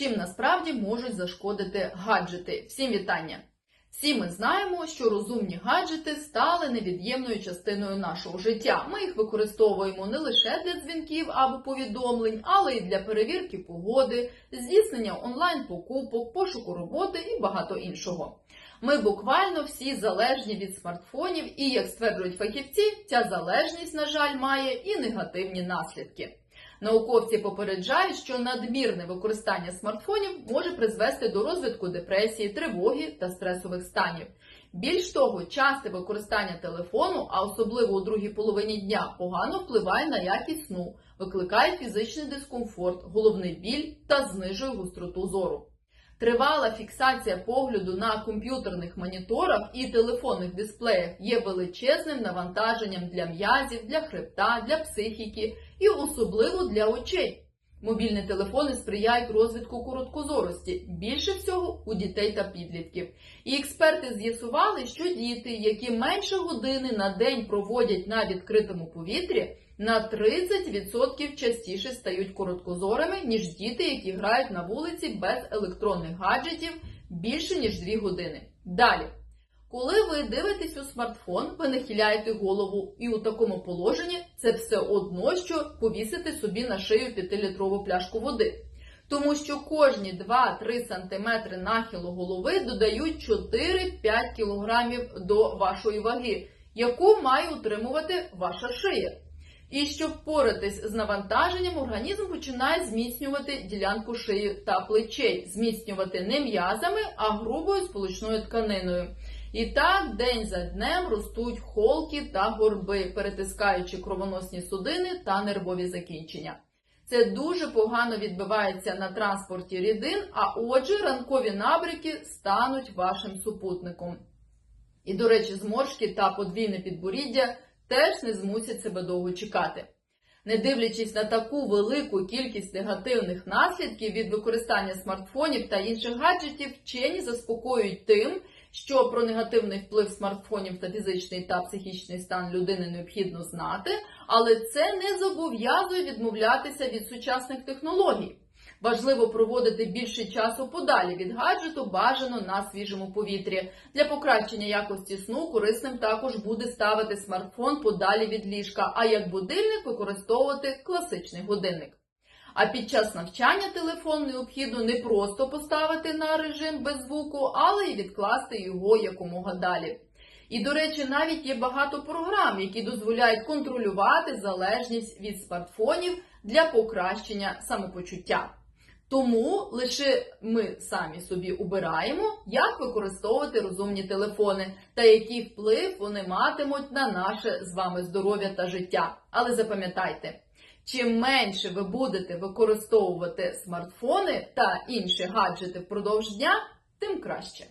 чим насправді можуть зашкодити гаджети. Всім вітання! Всі ми знаємо, що розумні гаджети стали невід'ємною частиною нашого життя. Ми їх використовуємо не лише для дзвінків або повідомлень, але й для перевірки погоди, здійснення онлайн-покупок, пошуку роботи і багато іншого. Ми буквально всі залежні від смартфонів, і, як стверджують фахівці, ця залежність, на жаль, має і негативні наслідки. Науковці попереджають, що надмірне використання смартфонів може призвести до розвитку депресії, тривоги та стресових станів. Більш того, часте використання телефону, а особливо у другій половині дня, погано впливає на якість сну, викликає фізичний дискомфорт, головний біль та знижує гостроту зору. Тривала фіксація погляду на комп'ютерних моніторах і телефонних дисплеях є величезним навантаженням для м'язів, для хребта, для психіки і особливо для очей. Мобільні телефони сприяють розвитку короткозорості, більше всього у дітей та підлітків. І експерти з'ясували, що діти, які менше години на день проводять на відкритому повітрі, на 30% частіше стають короткозорими, ніж діти, які грають на вулиці без електронних гаджетів більше ніж 2 години. Далі. Коли ви дивитесь у смартфон, ви нахиляєте голову, і у такому положенні це все одно, що повісити собі на шию 5-літрову пляшку води. Тому що кожні 2-3 см нахилу голови додають 4-5 кг до вашої ваги, яку має утримувати ваша шия. І щоб впоратись з навантаженням, організм починає зміцнювати ділянку шиї та плечей, зміцнювати не м'язами, а грубою сполучною тканиною. І так день за днем ростуть холки та горби, перетискаючи кровоносні судини та нервові закінчення. Це дуже погано відбивається на транспорті рідин, а отже, ранкові набряки стануть вашим супутником. І, до речі, зморшки та подвійне підборіддя теж не змусять себе довго чекати. Не дивлячись на таку велику кількість негативних наслідків від використання смартфонів та інших гаджетів, вчені заспокоюють тим, що про негативний вплив смартфонів та фізичний та психічний стан людини необхідно знати, але це не зобов'язує відмовлятися від сучасних технологій. Важливо проводити більше часу подалі від гаджету, бажано на свіжому повітрі. Для покращення якості сну корисним також буде ставити смартфон подалі від ліжка, а як будильник використовувати класичний годинник. А під час навчання телефон необхідно не просто поставити на режим без звуку, але й відкласти його якомога далі. І, до речі, навіть є багато програм, які дозволяють контролювати залежність від смартфонів для покращення самопочуття. Тому лише ми самі собі обираємо, як використовувати розумні телефони та який вплив вони матимуть на наше з вами здоров'я та життя. Але запам'ятайте, чим менше ви будете використовувати смартфони та інші гаджети впродовж дня, тим краще.